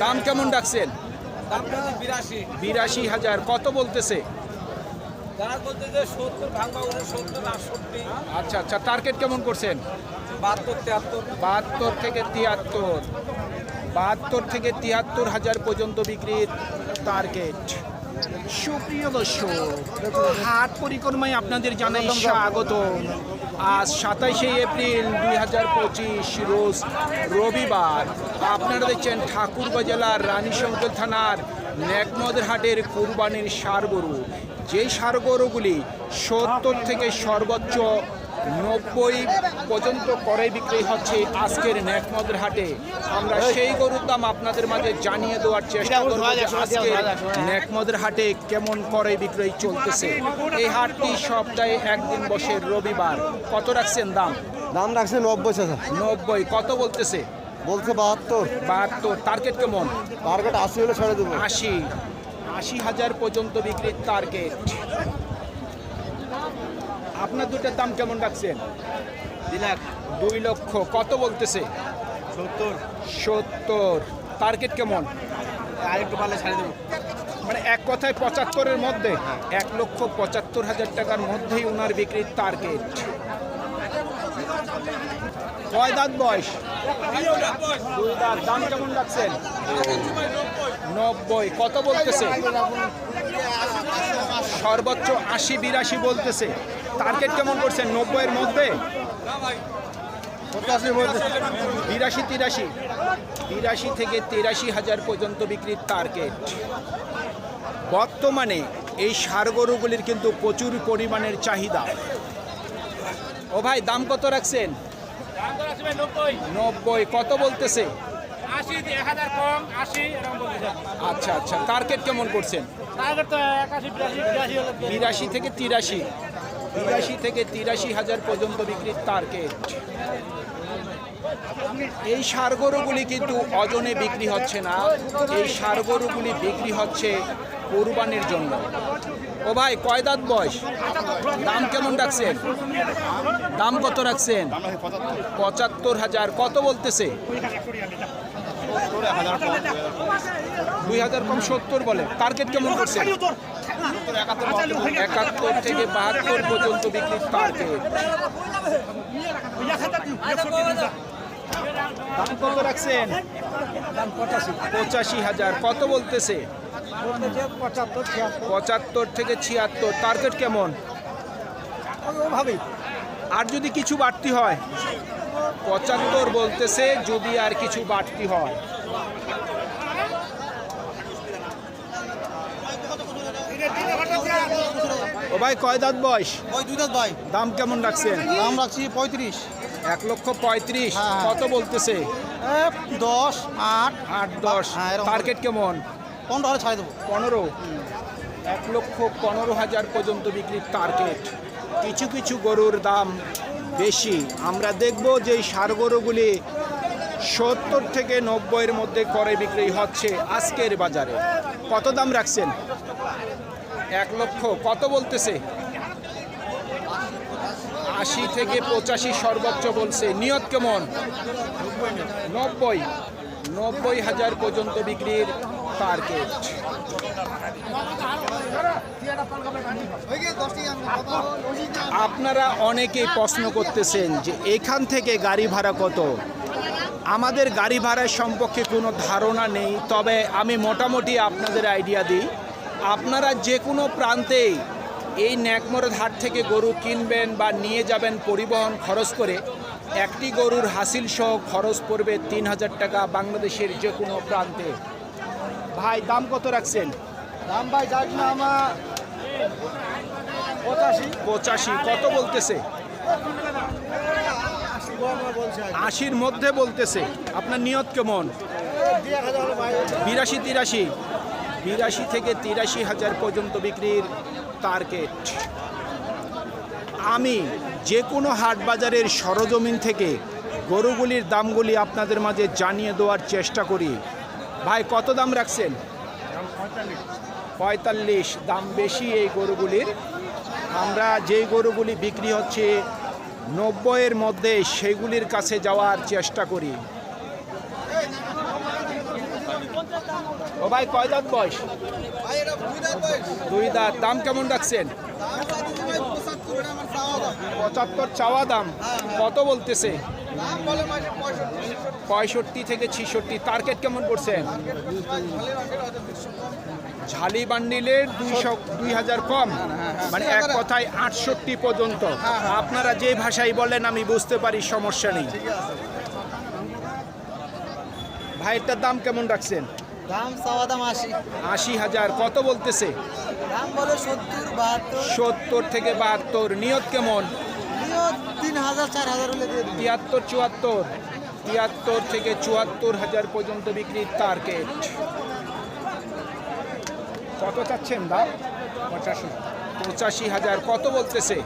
দাম কেমন ডাকছেন বিরাশি। হাজার। কত বলতেছে? আচ্ছা আচ্ছা টার্গেট কেমন করছেন? বাহাত্তর থেকে তিয়াত্তর। বাহাত্তর থেকে তিয়াত্তর হাজার পর্যন্ত বিক্রির টার্গেট সুপ্রিয় দর্শক, হাট পরিক্রমায় আপনাদের জানাই স্বাগত। আজ সাতাইশে এপ্রিল দুই হাজার পঁচিশ রোজ রবিবার। আপনারা দেখছেন ঠাকুরগাঁ জেলার রানীশঙ্কর থানার নেকমদের হাটের কুরবানির সার গরু যেই সার সত্তর থেকে সর্বোচ্চ নব্বই পর্যন্ত করে বিক্রি হচ্ছে আজকের নেকমদের হাটে। আমরা সেই গরুর দাম আপনাদের মাঝে জানিয়ে দেওয়ার চেষ্টা করব আজকে নেকমদের হাটে কেমন করে বিক্রয় চলতেছে। এই হাটটি সপ্তাহে একদিন বসে রবিবার। কত রাখছেন দাম? দাম রাখছে নব্বই নব্বই কত বলতেছে? বলছে বাহাত্তর। বাহাত্তর টার্গেট কেমন? টার্গেট আশি হলে ছেড়ে দেবো। আশি আশি হাজার পর্যন্ত বিক্রির টার্গেট আপনার দুটার দাম কেমন রাখছেন? দুই লক্ষ। কত বলতেছে? সত্তর। সত্তর। টার্গেট কেমন? আর একটু পারলে ছেড়ে দেবো। মানে এক কথায় পঁচাত্তরের মধ্যে? এক লক্ষ পঁচাত্তর হাজার টাকার মধ্যেই ওনার বিক্রির টার্গেট। কয় দাঁত বয়স? দুই দাঁত। দাম কেমন রাখছেন? নব্বই। কত বলতেছে? সর্বোচ্চ আশি বিরাশি বলতেছে। টার্গেট কেমন করছেন নব্বইয়ের মধ্যে? বিরাশি তিরাশি। বিরাশি থেকে তিরাশি হাজার পর্যন্ত বিক্রির টার্গেট বর্তমানে এই সার গরুগুলির কিন্তু প্রচুর পরিমাণের চাহিদা। ও ভাই দাম কত রাখছেন? নব্বই। কত বলতেছে? আচ্ছা আচ্ছা। টার্গেট কেমন করছেন? বিরাশি থেকে তিরাশি। বিরাশি থেকে তিরাশি হাজার পর্যন্ত বিক্রির টার্গেট এই সার গরুগুলি কিন্তু অজনে বিক্রি হচ্ছে না। এই সার গরুগুলি বিক্রি হচ্ছে কোরবানির জন্য। ও ভাই কয় দাঁত বয়স? দাম কেমন রাখছেন? দাম কত রাখছেন? পঁচাত্তর হাজার। কত বলতেছে? দুই হাজার কম সত্তর বলে। টার্গেট কেমন করছেন একাত্তর থেকে বাহাত্তর পর্যন্ত বিক্রির টার্গেট দাম কত রাখছেন? পঁচাশি হাজার। কত বলতেছে? পঁচাত্তর থেকে ছিয়াত্তর। টার্গেট কেমন? ওভাবেই আর যদি কিছু বাড়তি হয়? পঁচাত্তর বলতেছে যদি আর কিছু বাড়তি হয়। ও ভাই কয় দাঁত বয়স? ওই দুই দাঁত ভাই। দাম কেমন রাখছেন? দাম রাখছি পঁয়ত্রিশ। এক লক্ষ পঁয়ত্রিশ। হ্যাঁ। কত বলতেছে? দশ আট। আট দশ। হ্যাঁ, এরকম। টার্গেট কেমন? পনেরো হলে ছাড়ে দেবো। পনেরো? এক লক্ষ পনেরো হাজার পর্যন্ত বিক্রির টার্গেট। কিছু কিছু গরুর দাম বেশি। আমরা দেখব যে সার গরুগুলি সত্তর থেকে নব্বইয়ের মধ্যে করে বিক্রি হচ্ছে আজকের বাজারে। কত দাম রাখছেন? এক লক্ষ। কত বলতেছে? আশি থেকে পঁচাশি সর্বোচ্চ বলছে। নিয়ত কেমন? নব্বই। নব্বই হাজার পর্যন্ত বিক্রির আপনারা অনেকেই প্রশ্ন করতেছেন যে এখান থেকে গাড়ি ভাড়া কত? আমাদের গাড়ি ভাড়ার সম্পর্কে কোনো ধারণা নেই, তবে আমি মোটামুটি আপনাদের আইডিয়া দিই। আপনারা যে কোনো প্রান্তেই এই ন্যাকমরের হাট থেকে গরু কিনবেন বা নিয়ে যাবেন পরিবহন খরচ করে, একটি গরুর হাসিল সহ খরচ পড়বে তিন হাজার টাকা বাংলাদেশের যে কোনো প্রান্তে। ভাই দাম কত রাখছেন? দাম ভাই না আমার পঁচাশি। পঁচাশি কত বলতেছে? আশির মধ্যে বলতেছে। আপনার নিয়ত কেমন? বিরাশি তিরাশি। বিরাশি থেকে তিরাশি হাজার পর্যন্ত বিক্রির টার্গেট। আমি যে কোনো হাট বাজারের সরজমিন থেকে গরুগুলির দামগুলি আপনাদের মাঝে জানিয়ে দেওয়ার চেষ্টা করি। ভাই, কত দাম রাখছেন? পঁয়তাল্লিশ। দাম বেশি এই গরুগুলির। আমরা যেই গরুগুলি বিক্রি হচ্ছে, নব্বইয়ের মধ্যে সেগুলির কাছে যাওয়ার চেষ্টা করি। ও ভাই, কয় দাঁত বয়স? দুই দাঁত। দাম কেমন রাখছেন? পঁচাত্তর চাওয়া দাম। কত বলতেছে? পঁয়ষট্টি থেকে ছিষট্টি। টার্গেট কেমন করছেন ঝালি বান্ডিলের দুইশো দুই হাজার কম। মানে এক কথায় আটষট্টি পর্যন্ত। আপনারা যে ভাষায় বলেন আমি বুঝতে পারি সমস্যা নেই। ভাইয়েরটার দাম কেমন রাখছেন? দাম চাওয়া দাম আশি। আশি হাজার। কত বলতেছে? দাম বলে সত্তর বাহাত্তর। সত্তর থেকে বাহাত্তর। নিয়ত কেমন? তিন হাজার চার হাজার হলে দিয়ে দিন তিয়াত্তর চুয়াত্তর। তিয়াত্তর থেকে চুয়াত্তর হাজার পর্যন্ত বিক্রির টার্গেট কত চাচ্ছেন দাম? পঁচাশি। পঁচাশি হাজার। কত বলতেছে?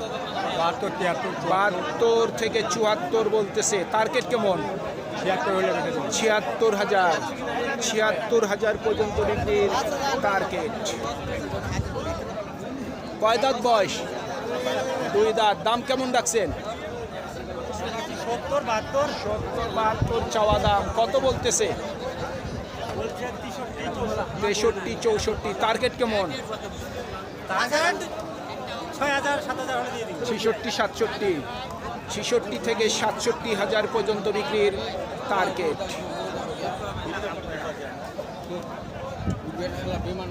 বাহাত্তর তিয়াত্তর বাহাত্তর থেকে চুয়াত্তর বলতেছে। টার্গেট কেমন? ছিয়াত্তর হলে ছিয়াত্তর হাজার। ছিয়াত্তর হাজার পর্যন্ত বিক্রির টার্গেট কয় দাঁত বয়স? দুই দাঁত। দাম কেমন রাখছেন? সত্তর বাহাত্তর। সত্তর বাহাত্তর চাওয়া দাম। কত বলতেছে? তেষট্টি চৌষট্টি। টার্গেট কেমন? ছিষট্টি সাতষট্টি। ছিষট্টি থেকে সাতষট্টি হাজার পর্যন্ত বিক্রির টার্গেট।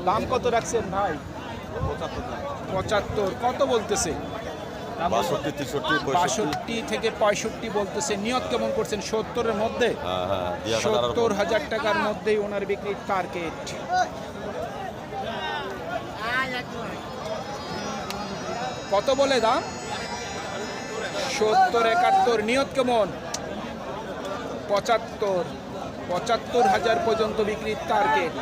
দাম কত রাখছেন ভাই? পঁচাত্তর কত বলতেছে? বাষট্টি থেকে পঁয়ষট্টি বলতেছে। নিয়ত কেমন করছেন? সত্তরের মধ্যে? হ্যাঁ হ্যাঁ সত্তর হাজার টাকার মধ্যেই ওনার বিক্রির টার্গেট কত বলে দাম? সত্তর একাত্তর নিয়ত কেমন? পঁচাত্তর পঁচাত্তর হাজার পর্যন্ত বিক্রির টার্গেট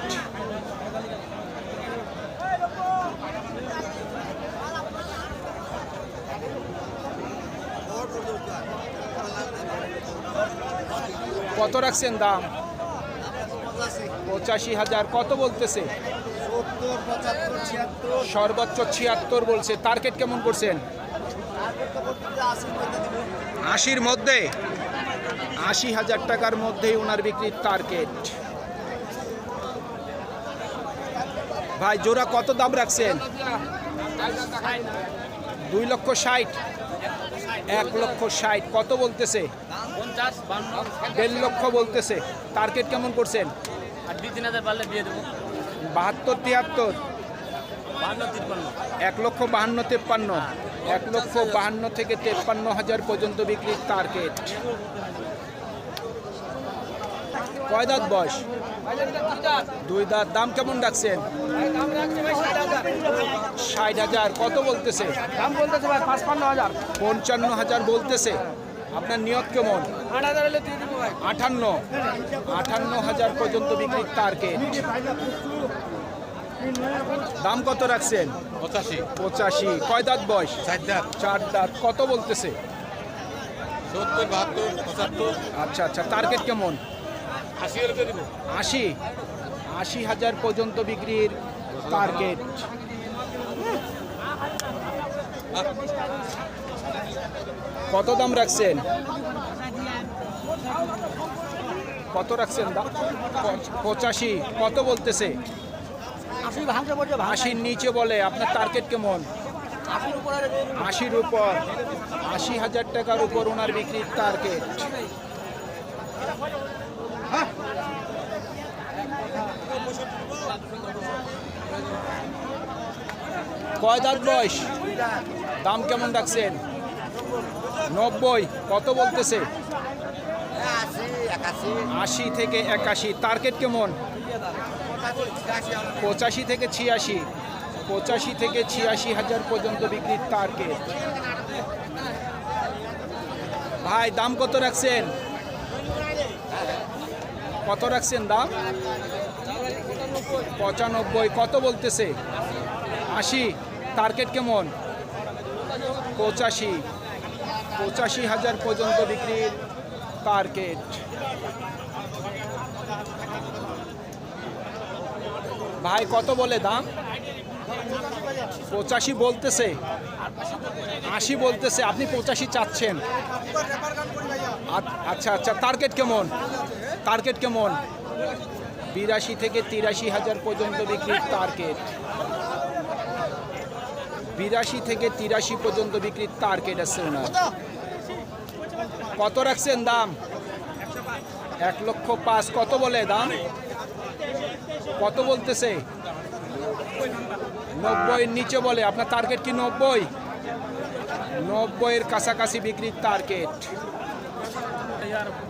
কত রাখছেন দাম? পঁচাশি হাজার, কত বলতেছে? সর্বোচ্চ ছিয়াত্তর বলছে। টার্গেট কেমন করছেন? আশির মধ্যে। আশি হাজার টাকার মধ্যেই ওনার বিক্রির টার্গেট। ভাই, জোড়া কত দাম রাখছেন? দুই লক্ষ ষাট। এক লক্ষ ষাট কত বলতেছে? দেড় লক্ষ বলতেছে। টার্গেট কেমন করছেন? বাহাত্তর তিয়াত্তর? এক লক্ষ বাহান্ন তেপ্পান্ন। এক লক্ষ বাহান্ন থেকে তেপ্পান্ন হাজার পর্যন্ত বিক্রির টার্গেট। কয় দাঁত বয়স? দুই দাঁত। দাম কেমন রাখছেন? ষাট হাজার কত বলতেছে? দাম বলতেছে ভাই পাঁচপান্ন হাজার। পঞ্চান্ন হাজার বলতেছে। আপনার নিয়ত কেমন? আট হাজার হলে দিয়ে দেবো ভাই। আটান্ন। আটান্ন হাজার পর্যন্ত বিক্রির টার্গেট দাম কত রাখছেন? পঁচাশি। পঁচাশি। কয় দাঁত বয়স? চার দাঁত। চার দাঁত। কত বলতেছে? সত্তর বাহাত্তর পঁচাত্তর। আচ্ছা আচ্ছা টার্গেট কেমন? আশি আশি। আশি হাজার পর্যন্ত বিক্রির টার্গেট কত দাম রাখছেন? কত রাখছেন পঁচাশি। কত বলতেছে? আশি আশির নিচে বলে আপনার টার্গেট কেমন? আশির উপর আশি হাজার টাকার উপর ওনার বিক্রির টার্গেট কয় বয়স? দাম কেমন রাখছেন? নব্বই, কত বলতেছে? আশি থেকে একাশি টার্গেট কেমন? পঁচাশি থেকে ছিয়াশি, পঁচাশি থেকে ছিয়াশি হাজার পর্যন্ত বিক্রির টার্গেট ভাই, দাম কত রাখছেন? কত রাখছেন দাম? পঁচানব্বই, কত বলতেছে? আশি টার্গেট কেমন? পঁচাশি পঁচাশি হাজার পর্যন্ত বিক্রির টার্গেট ভাই, কত বলে দাম? পঁচাশি বলতেছে। আশি বলতেছে, আপনি পঁচাশি চাচ্ছেন। আচ্ছা আচ্ছা টার্গেট কেমন? টার্গেট কেমন? বিরাশি থেকে তিরাশি হাজার পর্যন্ত বিক্রির টার্গেট বিরাশি থেকে তিরাশি পর্যন্ত বিক্রির টার্গেট আছে ওনার। কত রাখছেন দাম? এক লক্ষ পাঁচ, কত বলে দাম? কত বলতেছে? নব্বইয়ের নিচে বলে, আপনার টার্গেট কি নব্বই? নব্বইয়ের কাছাকাছি বিক্রির টার্গেট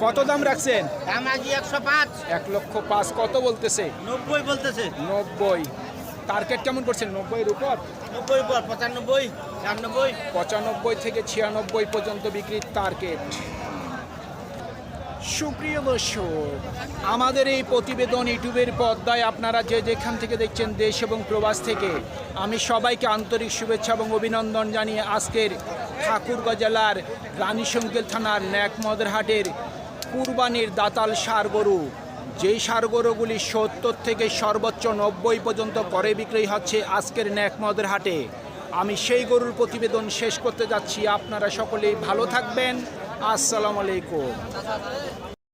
কত দাম রাখছেন? দাম আজ একশো পাঁচ। এক লক্ষ পাঁচ কত বলতেছে? নব্বই বলতেছে। নব্বই। টার্গেট কেমন করছেন? নব্বইয়ের উপর? নব্বই পর পঁচানব্বই পঁচানব্বই থেকে ছিয়ানব্বই পর্যন্ত বিক্রির টার্গেট। সুপ্রিয় দর্শক, আমাদের এই প্রতিবেদন ইউটিউবের পর্দায় আপনারা যে যেখান থেকে দেখছেন দেশ এবং প্রবাস থেকে, আমি সবাইকে আন্তরিক শুভেচ্ছা এবং অভিনন্দন জানিয়ে আজকের ঠাকুরগাঁ জেলার রানীশঙ্কেল থানার ন্যাকমদের হাটের কুরবানির দাতাল সার গরু যেই সার গরুগুলি সত্তর থেকে সর্বোচ্চ নব্বই পর্যন্ত করে বিক্রি হচ্ছে আজকের ন্যাকমদের হাটে আমি সেই গরুর প্রতিবেদন শেষ করতে যাচ্ছি। আপনারা সকলেই ভালো থাকবেন। আসসালামু আলাইকুম।